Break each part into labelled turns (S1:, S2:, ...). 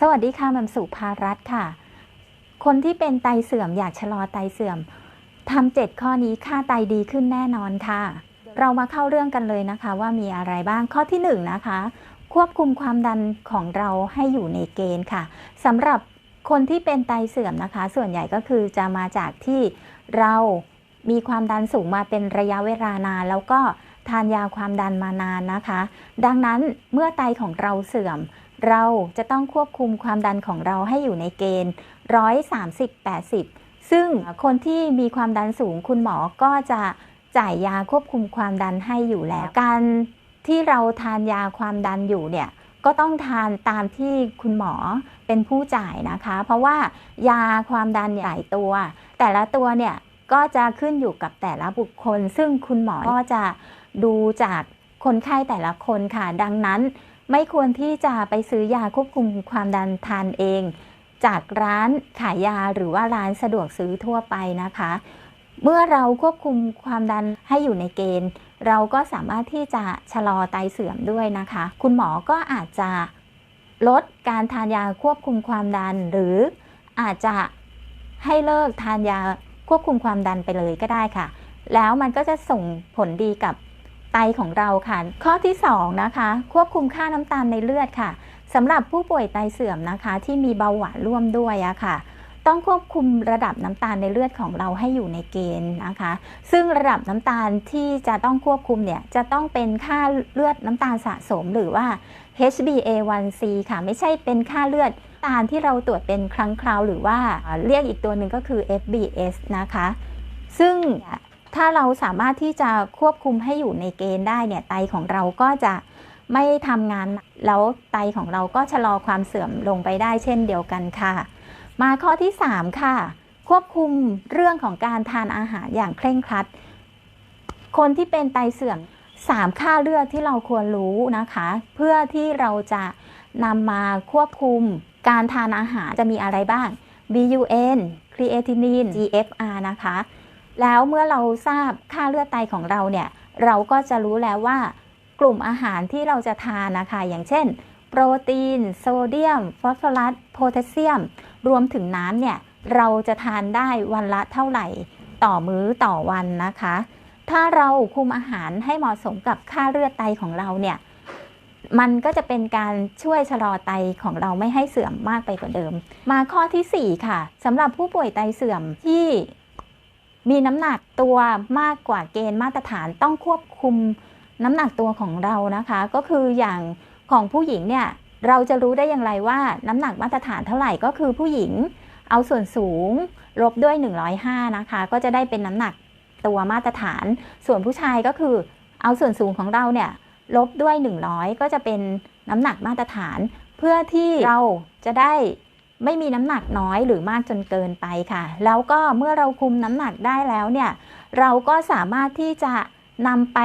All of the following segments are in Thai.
S1: สวัสดีค่ะแมัมสุภารัตน์ค่ะ คนที่เป็นไตเสื่อมอยากชะลอไตเสื่อมทำเจ็ดข้อนี้ค่าไตดีขึ้นแน่นอนค่ะ เรามาเข้าเรื่องกันเลยนะคะ ว่ามีอะไรบ้างข้อที่หนึ่งนะคะ ควบคุมความดันของเราให้อยู่ในเกณฑ์ค่ะสำหรับคนที่เป็นไตเสื่อมนะคะ ส่วนใหญ่ก็คือจะมาจากที่เรามีความดันสูงมาเป็นระยะเวลานาน แล้วก็ทานยาความดันมานานนะคะ ดังนั้นเมื่อไตของเราเสื่อม เราจะต้องควบคุมความดันของเราให้อยู่ในเกณฑ์ 130 80 ซึ่งคนที่มีความดันสูงคุณหมอก็จะจ่ายยาควบคุมความดันให้อยู่แล้ว การที่เราทานยาความดันอยู่เนี่ยก็ต้องทานตามที่คุณหมอเป็นผู้จ่ายนะคะ เพราะว่ายาความดันหลายตัว แต่ละตัวเนี่ยก็จะขึ้นอยู่กับแต่ละบุคคล ซึ่งคุณหมอก็จะดูจากคนไข้แต่ละคนค่ะ ดังนั้น ไม่ควรที่จะไปซื้อยาควบคุมความดันทานเอง จากร้านขายยาหรือว่าร้านสะดวกซื้อทั่วไปนะคะ เมื่อเราควบคุมความดันให้อยู่ในเกณฑ์ เราก็สามารถที่จะชะลอไตเสื่อมด้วยนะคะ คุณหมอก็อาจจะลดการทานยาควบคุมความดัน หรืออาจจะให้เลิกทานยาควบคุมความดันไปเลยก็ได้ค่ะ แล้วมันก็จะส่งผลดีกับ ไตของเราค่ะ ข้อที่ 2 นะคะ ควบคุมค่าน้ำตาลในเลือดค่ะสำหรับผู้ป่วยไตเสื่อมนะคะ ที่มีเบาหวานร่วมด้วยอะค่ะ ต้องควบคุมระดับน้ำตาลในเลือดของเราให้อยู่ในเกณฑ์นะคะ ซึ่งระดับน้ำตาลที่จะต้องควบคุมเนี่ยจะต้องเป็นค่าเลือดน้ำตาลสะสมหรือว่า HbA1c ค่ะ ไม่ใช่เป็นค่าเลือดตาลที่เราตรวจเป็นครั้งคราวหรือว่าเรียกอีกตัวหนึ่งก็คือ FBS นะคะ ซึ่ง ถ้าเราสามารถที่จะควบคุมให้อยู่ในเกณฑ์ได้เนี่ยไตของเราก็จะไม่ทำงานแล้วไตของเราก็ชะลอความเสื่อมลงไปได้เช่นเดียวกันค่ะ มาข้อที่ 3 ค่ะ ควบคุมเรื่องของการทานอาหารอย่างเคร่งครัด คนที่เป็นไตเสื่อม 3 ค่าเลือดที่เราควรรู้นะคะ เพื่อที่เราจะนำมาควบคุมการทานอาหารจะมีอะไรบ้าง BUN creatinine GFR นะคะ แล้วเมื่อเราทราบค่าเลือดไตของเราเนี่ย เราก็จะรู้แล้วว่ากลุ่มอาหารที่เราจะทานนะคะ อย่างเช่น โปรตีน โซเดียม ฟอสฟอรัส โพแทสเซียม รวมถึงน้ำเนี่ย เราจะทานได้วันละเท่าไหร่ ต่อมื้อต่อวันนะคะ ถ้าเราคุมอาหารให้เหมาะสมกับค่าเลือดไตของเราเนี่ย มันก็จะเป็นการช่วยชะลอไตของเราไม่ให้เสื่อมมากไปกว่าเดิม มาข้อที่ 4 ค่ะสำหรับผู้ป่วยไตเสื่อมที่ มีน้ำหนักตัวมากกว่าเกณฑ์มาตรฐานต้องควบคุมน้ำหนักตัวของเรานะคะ ก็คืออย่างของผู้หญิงเนี่ยเราจะรู้ได้อย่างไรว่าน้ำหนักมาตรฐานเท่าไหร่ก็คือผู้หญิงเอาส่วนสูงลบด้วย 105 นะคะ ก็จะได้เป็นน้ำหนักตัวมาตรฐาน ส่วนผู้ชายก็คือเอาส่วนสูงของเราเนี่ยลบด้วย 100 ก็จะเป็นน้ำหนักมาตรฐาน เพื่อที่เราจะได้ ไม่มีน้ำหนักน้อยหรือมากจนเกินไปค่ะ แล้วก็เมื่อเราคุมน้ำหนักได้แล้วเนี่ย เราก็สามารถที่จะนำไป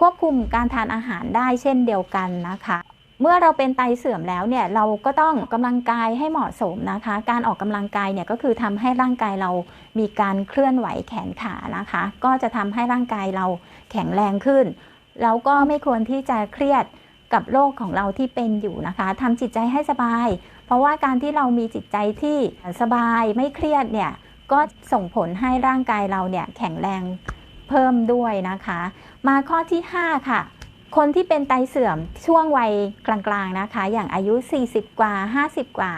S1: ควบคุมการทานอาหารได้เช่นเดียวกันนะคะ เมื่อเราเป็นไตเสื่อมแล้วเนี่ยเราก็ต้องกำลังกายให้เหมาะสมนะคะ การออกกำลังกายเนี่ยก็คือทำให้ร่างกายเรามีการเคลื่อนไหวแขนขานะคะ ก็จะทำให้ร่างกายเราแข็งแรงขึ้นแล้วก็ไม่ควรที่จะเครียดกับโรคของเราที่เป็นอยู่นะคะทำจิตใจให้สบาย เพราะว่าการที่เรามีจิตใจที่สบายไม่เครียดเนี่ยก็ส่งผลให้ร่างกายเราเนี่ยแข็งแรงเพิ่มด้วยนะคะ มาข้อที่ 5 ค่ะ คนที่เป็นไตเสื่อมช่วงวัยกลางๆนะคะ อย่างอายุ 40 กว่า 50 กว่า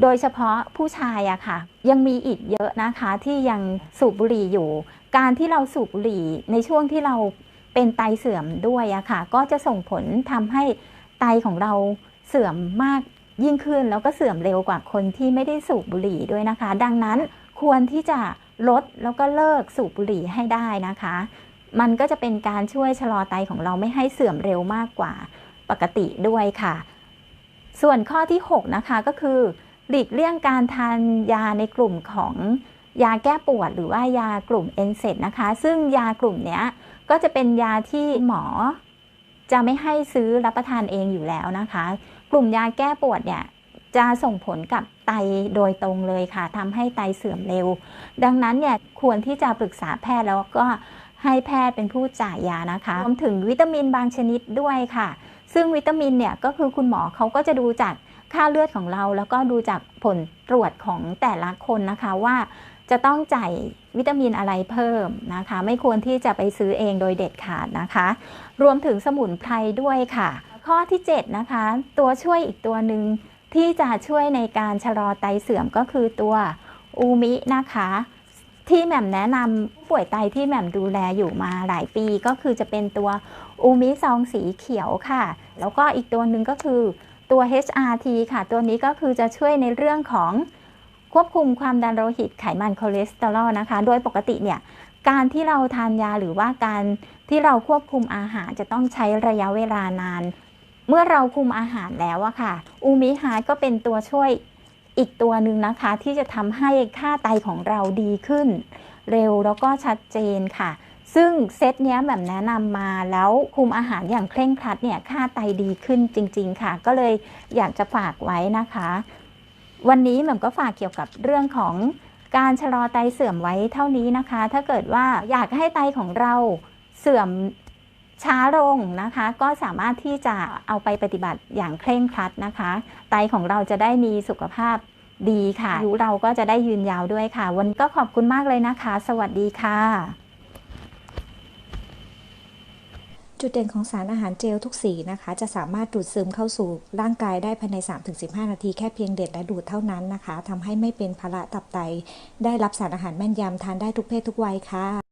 S1: โดยเฉพาะผู้ชายอะค่ะ ยังมีอีกเยอะนะคะที่ยังสูบบุหรี่อยู่ การที่เราสูบบุหรี่ในช่วงที่เราเป็นไตเสื่อมด้วยอะค่ะ ก็จะส่งผลทำให้ไตของเราเสื่อมมาก ยิ่งขึ้นแล้วก็เสื่อมเร็วกว่าคนที่ไม่ได้สูบบุหรี่ด้วยนะคะ ดังนั้นควรที่จะลดแล้วก็เลิกสูบบุหรี่ให้ได้นะคะ มันก็จะเป็นการช่วยชะลอไตของเราไม่ให้เสื่อมเร็วมากกว่าปกติด้วยค่ะ ส่วนข้อที่ 6 นะคะก็คือ หลีกเลี่ยงการทานยาในกลุ่มของยาแก้ปวดหรือว่ายากลุ่มเอนเซนะคะ ซึ่งยากลุ่มนี้ก็จะเป็นยาที่หมอจะไม่ให้ซื้อรับประทานเองอยู่แล้วนะคะ กลุ่มยาแก้ปวดเนี่ยจะส่งผลกับไตโดยตรงเลยค่ะทำให้ไตเสื่อมเร็ว ดังนั้นเนี่ยควรที่จะปรึกษาแพทย์แล้วก็ให้แพทย์เป็นผู้จ่ายยานะคะรวมถึงวิตามินบางชนิดด้วยค่ะ ซึ่งวิตามินเนี่ยก็คือคุณหมอเขาก็จะดูจากค่าเลือดของเรา แล้วก็ดูจากผลตรวจของแต่ละคนนะคะว่าจะต้องจ่ายวิตามินอะไรเพิ่มนะคะ ไม่ควรที่จะไปซื้อเองโดยเด็ดขาดนะคะ รวมถึงสมุนไพรด้วยค่ะข้อที่ 7 นะคะ ตัวช่วยอีกตัวหนึ่งที่จะช่วยในการชะลอไตเสื่อมก็คือตัวอูมินะคะ ที่แหม่มแนะนำผู้ป่วยไตที่แหม่มดูแลอยู่มาหลายปีก็คือจะเป็นตัวอูมิซองสีเขียวค่ะ แล้วก็อีกตัวหนึ่งก็คือตัว HRT ค่ะ ตัวนี้ก็คือจะช่วยในเรื่องของควบคุมความดันโลหิตไขมันคอเลสเตอรอลนะคะ โดยปกติเนี่ยการที่เราทานยาหรือว่าการที่เราควบคุมอาหารจะต้องใช้ระยะเวลานาน เมื่อเราคุมอาหารแล้วอะค่ะ อูมิฮาร์ดก็เป็นตัวช่วยอีกตัวหนึ่งนะคะ ที่จะทำให้ค่าไตของเราดีขึ้น เร็วแล้วก็ชัดเจนค่ะ ซึ่งเซตเนี้ยแบบแนะนำมาแล้วคุมอาหารอย่างเคร่งครัดเนี่ยค่าไตดีขึ้นจริง ๆ ค่ะ ก็เลยอยากจะฝากไว้นะคะ วันนี้แหม่มก็ฝากเกี่ยวกับเรื่องของการชะลอไตเสื่อมไว้เท่านี้นะคะ ถ้าเกิดว่าอยากให้ไตของเราเสื่อม ช้าลงนะคะก็สามารถที่จะเอาไปปฏิบัติอย่างเคร่งครัดนะคะ ไตของเราจะได้มีสุขภาพดีค่ะอายุเราก็จะได้ยืนยาวด้วยค่ะ วันนี้ก็ขอบคุณมากเลยนะคะ สวัสดีค่ะ
S2: จุดเด่นของสารอาหารเจลทุกสีนะคะ จะสามารถดูดซึมเข้าสู่ร่างกายได้ภายใน 3-15 นาทีแค่เพียงเด็ดและดูดเท่านั้นนะคะทำให้ไม่เป็นภาระตับไต ได้รับสารอาหารแม่นยำทานได้ทุกเพศทุกวัยค่ะ